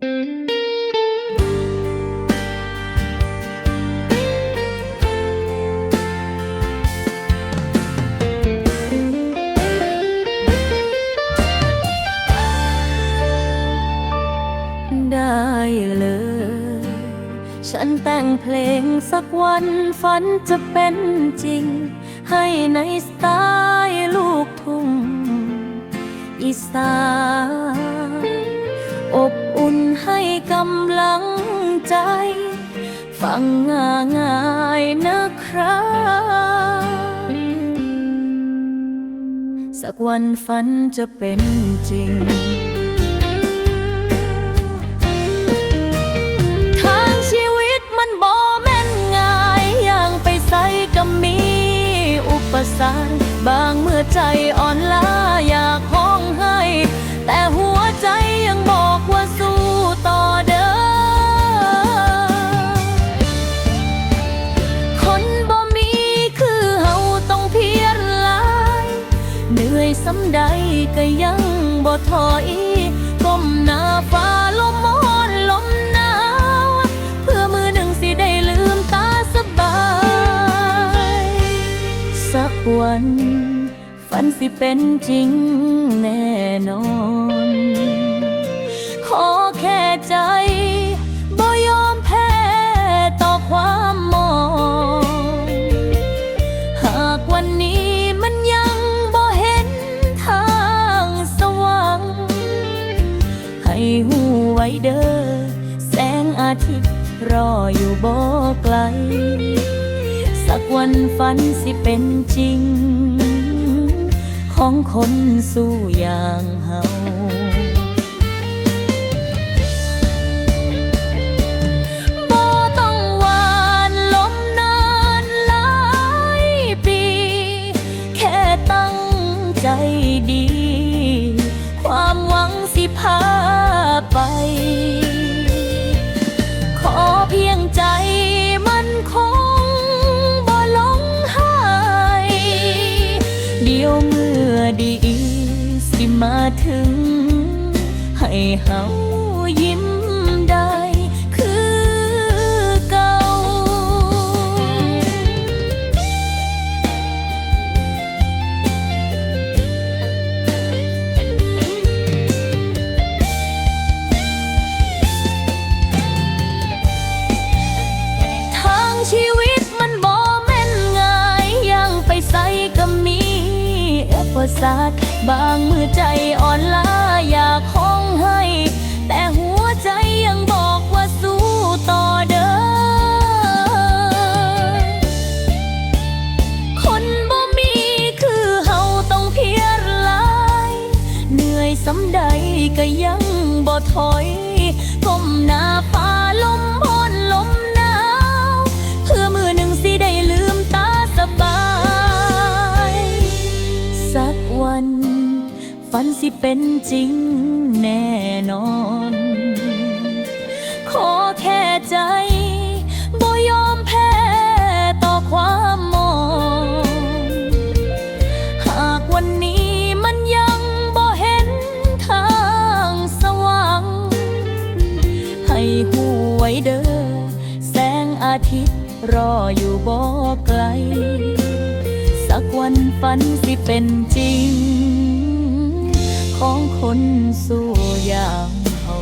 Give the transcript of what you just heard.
ได้เลย ฉันแต่งเพลงสักวันฝันจะเป็นจริง ให้ในสไตล์ลูกทุ่งอีสาน ฟังง่ายๆนะครับสักวันฝันจะเป็นจริงทางชีวิตมันบ่แม่นง่ายอย่างไปใส่ก็มีอุปสรรคบางเมื่อใจอ่อนล้าอย่างำใดก็ยังบ่ถอยก้มหน้าฟ้าลมร้อนลมหนาวเพื่อมือหนึ่งสิได้ลืมตาสบาย สักวัน ฝันสิเป็นจริงแน่นอน ขอแค่ใจ เด้อแสงอาทิตย์รออยู่บ่ไกล สักวันฝันสิเป็นจริง ของคนสู้อย่างเฮาบ่ต้องวานลมนานหลายปีแค่ตั้งใจดี ความหวังสิพา ไป ขอเพียงใจมันคงบ่หลงหายเดียวเมื่อดีสิมาถึง ให้เฮายิ้ม สรรคบางมือใจอ่อนล้าอยากห้องให้ แต่หัวใจยังบอกว่าสู้ต่อเด้อ คนบ่มีคือเฮาต้องเพียรหลาย เหนื่อยสำใดก็ยังบ่ถอยก้มหน้า ฝันสิเป็นจริงแน่นอน ขอแค่ใจบ่ยอมแพ้ต่อความมอง หากวันนี้มันยังบ่เห็นทางสว่างให้หูไว้เด้อแสงอาทิตย์รออยู่บ่ไกล สักวันฝันสิเป็นจริง ของคนสู้อย่างเขา